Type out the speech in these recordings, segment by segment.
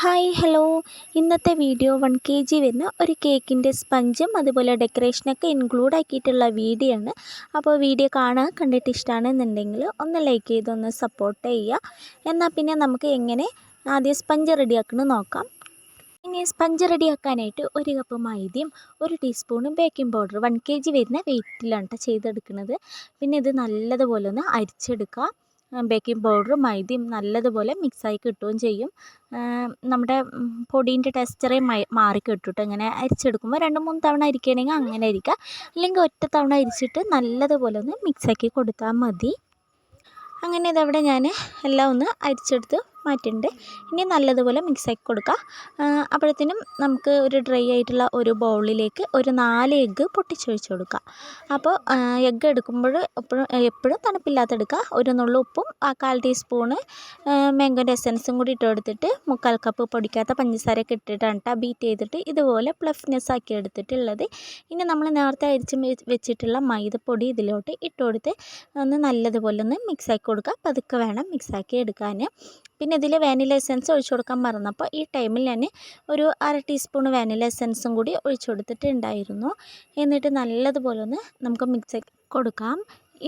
Hi hello. ഇന്നത്തെ video one K G വരുന്ന ഒരു കേക്കിന്റെ സ്പഞ്ചും അതുപോലെ ഡെക്കറേഷനൊക്കെ ഇൻക്ലൂഡ് ആക്കിയിട്ടുള്ള വീഡിയോ ആണ്. അപ്പോൾ വീഡിയോ കാണാൻ കണ്ടിട്ട് ഇഷ്ടമാണെന്നുണ്ടെങ്കിൽ ഒന്ന് ലൈക്ക് ചെയ്ത് ഒന്ന് സപ്പോർട്ട് ചെയ്യുക. എന്നാൽ പിന്നെ നമുക്ക് എങ്ങനെ ആദ്യം സ്പഞ്ച് റെഡിയാക്കണം നോക്കാം. ഇനി സ്പഞ്ച് റെഡിയാക്കാനായിട്ട് ഒരു കപ്പ് മൈദയും ഒരു ടീസ്പൂണും baking powder one K G വരുന്ന വെയിറ്റിലാണ് കേട്ടോ ചെയ്തെടുക്കുന്നത്. പിന്നെ ഇത് നല്ലതുപോലെ ഒന്ന് അരിച്ചെടുക്കുക ബേക്കിംഗ് പൗഡറും മൈദയും നല്ലതുപോലെ മിക്സായി കിട്ടുകയും ചെയ്യും. നമ്മുടെ പൊടീന്റെ ടെക്സ്ചറേ മാറി കിട്ടും കേട്ടോ ഇങ്ങനെ അരിച്ചെടുക്കുമ്പോൾ രണ്ട് മൂന്ന് തവണ അരിക്കുകയാണെങ്കിൽ അങ്ങനെ അരിക്കുക അല്ലെങ്കിൽ ഒറ്റ തവണ അരിച്ചിട്ട് നല്ലതുപോലെ ഒന്ന് മിക്സാക്കി കൊടുത്താൽ മതി. അങ്ങനെ ഇതവിടെ ഞാൻ എല്ലാം ഒന്ന് അരിച്ചെടുത്ത് മാറ്റിയിട്ടുണ്ട് ഇനി നല്ലതുപോലെ മിക്സാക്കി കൊടുക്കുക അപ്പോഴത്തേനും നമുക്ക് ഒരു ഡ്രൈ ആയിട്ടുള്ള ഒരു ബൗളിലേക്ക് ഒരു നാല് എഗ്ഗ് പൊട്ടിച്ചൊഴിച്ച് കൊടുക്കുക അപ്പോൾ എഗ്ഗ് എടുക്കുമ്പോൾ എപ്പോഴും എപ്പോഴും തണുപ്പില്ലാത്ത എടുക്കുക ഒരു നുള്ളു ഉപ്പും ആ കാൽ ടീസ്പൂണ് മാംഗോന്റെ എസൻസും കൂടി ഇട്ട് കൊടുത്തിട്ട് മുക്കാൽ കപ്പ് പൊടിക്കാത്ത പഞ്ചസാരയൊക്കെ ഇട്ടിട്ടാണ് കേട്ടോ ബീറ്റ് ചെയ്തിട്ട് ഇതുപോലെ പ്ലഫ്നെസ് ആക്കി എടുത്തിട്ടുള്ളത്. ഇനി നമ്മൾ നേരത്തെ അരിച്ച് വെച്ചിട്ടുള്ള മൈദപ്പൊടി ഇതിലോട്ട് ഇട്ട് കൊടുത്ത് ഒന്ന് നല്ലതുപോലെ ഒന്ന് മിക്സാക്കി കൊടുക്കുക പതുക്കെ വേണം മിക്സാക്കി എടുക്കാൻ. പിന്നെ ഇതിൽ വാനില എസൻസ് ഒഴിച്ചു കൊടുക്കാൻ മറന്നപ്പോൾ ഈ ടൈമിൽ ഞാൻ ഒരു അര ടീസ്പൂൺ വാനില എസൻസും കൂടി ഒഴിച്ചു കൊടുത്തിട്ടുണ്ടായിരുന്നു. എന്നിട്ട് നല്ലതുപോലെ ഒന്ന് നമുക്ക് മിക്സ് കൊടുക്കാം.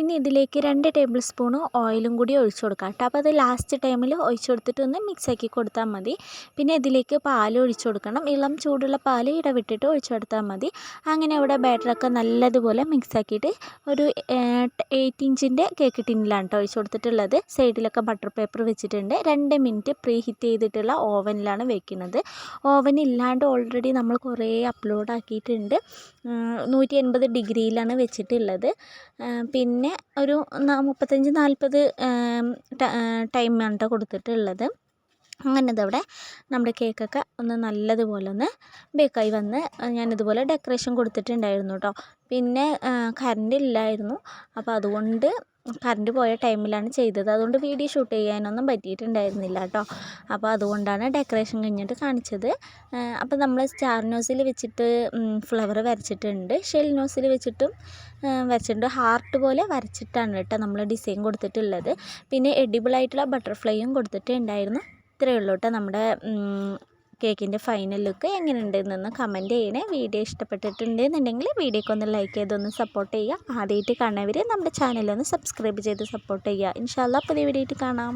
ഇനി ഇതിലേക്ക് രണ്ട് ടേബിൾ സ്പൂണ് ഓയിലും കൂടി ഒഴിച്ചു കൊടുക്കാം കേട്ടോ. അപ്പോൾ അത് ലാസ്റ്റ് ടൈമിൽ ഒഴിച്ചു കൊടുത്തിട്ട് ഒന്ന് മിക്സാക്കി കൊടുത്താൽ മതി. പിന്നെ ഇതിലേക്ക് പാൽ ഒഴിച്ചു കൊടുക്കണം. ഇളം ചൂടുള്ള പാൽ ഇടവിട്ടിട്ട് ഒഴിച്ചു കൊടുത്താൽ മതി. അങ്ങനെ ഇവിടെ ബാറ്ററൊക്കെ നല്ലതുപോലെ മിക്സാക്കിയിട്ട് ഒരു എയ്റ്റ് ഇഞ്ചിന്റെ കേക്ക് ടിന്നിലാണ് കേട്ടോ ഒഴിച്ചു കൊടുത്തിട്ടുള്ളത്. സൈഡിലൊക്കെ ബട്ടർ പേപ്പർ വെച്ചിട്ടുണ്ട്. രണ്ട് മിനിറ്റ് പ്രീ ഹിറ്റ് ചെയ്തിട്ടുള്ള ഓവനിലാണ് വെക്കുന്നത്. ഓവൻ ഇല്ലാണ്ട് ഓൾറെഡി നമ്മൾ കുറേ അപ്ലോഡ് ആക്കിയിട്ടുണ്ട്. നൂറ്റി എൺപത് ഡിഗ്രിയിലാണ് വെച്ചിട്ടുള്ളത്. പിന്നെ പിന്നെ ഒരു മുപ്പത്തഞ്ച് നാൽപ്പത് ടൈമാണ് കേട്ടോ കൊടുത്തിട്ടുള്ളത്. അങ്ങനെ ഇതവിടെ നമ്മുടെ കേക്കൊക്കെ ഒന്ന് നല്ലതുപോലെ ഒന്ന് ബേക്കായി വന്ന് ഞാനിതുപോലെ ഡെക്കറേഷൻ കൊടുത്തിട്ടുണ്ടായിരുന്നു കേട്ടോ പിന്നെ കറണ്ട് ഇല്ലായിരുന്നു അപ്പോൾ അതുകൊണ്ട് കറണ്ട് പോയ ടൈമിലാണ് ചെയ്തത്. അതുകൊണ്ട് വീഡിയോ ഷൂട്ട് ചെയ്യാനൊന്നും പറ്റിയിട്ടുണ്ടായിരുന്നില്ല കേട്ടോ. അപ്പോൾ അതുകൊണ്ടാണ് ഡെക്കറേഷൻ കഴിഞ്ഞിട്ട് കാണിച്ചത്. അപ്പോൾ നമ്മൾ സ്റ്റാർ നോസിൽ വെച്ചിട്ട് ഫ്ലവർ വരച്ചിട്ടുണ്ട്. ഷെൽ നോസിൽ വെച്ചിട്ടും വരച്ചിട്ടുണ്ട്. ഹാർട്ട് പോലെ വരച്ചിട്ടാണ് കേട്ടോ നമ്മൾ ഡിസൈൻ കൊടുത്തിട്ടുള്ളത്. പിന്നെ എഡിബിളായിട്ടുള്ള ബട്ടർഫ്ലൈയും കൊടുത്തിട്ടുണ്ടായിരുന്നു. ഇത്രയേ ഉള്ളൂ കേട്ടോ നമ്മുടെ കേക്കിന്റെ ഫൈനൽ ലുക്ക് എങ്ങനെയുണ്ടെന്നൊന്ന് കമന്റ് ചെയ്യണേ. വീഡിയോ ഇഷ്ടപ്പെട്ടിട്ടുണ്ട് എന്നുണ്ടെങ്കിൽ വീഡിയോക്ക് ഒന്ന് ലൈക്ക് ചെയ്തൊന്ന് സപ്പോർട്ട് ചെയ്യുക. ആദ്യമായിട്ട് കാണുന്നവർ നമ്മുടെ ചാനലൊന്ന് സബ്സ്ക്രൈബ് ചെയ്ത് സപ്പോർട്ട് ചെയ്യുക. ഇൻഷാല്ല പുതിയ വീഡിയോ ആയിട്ട് കാണാം.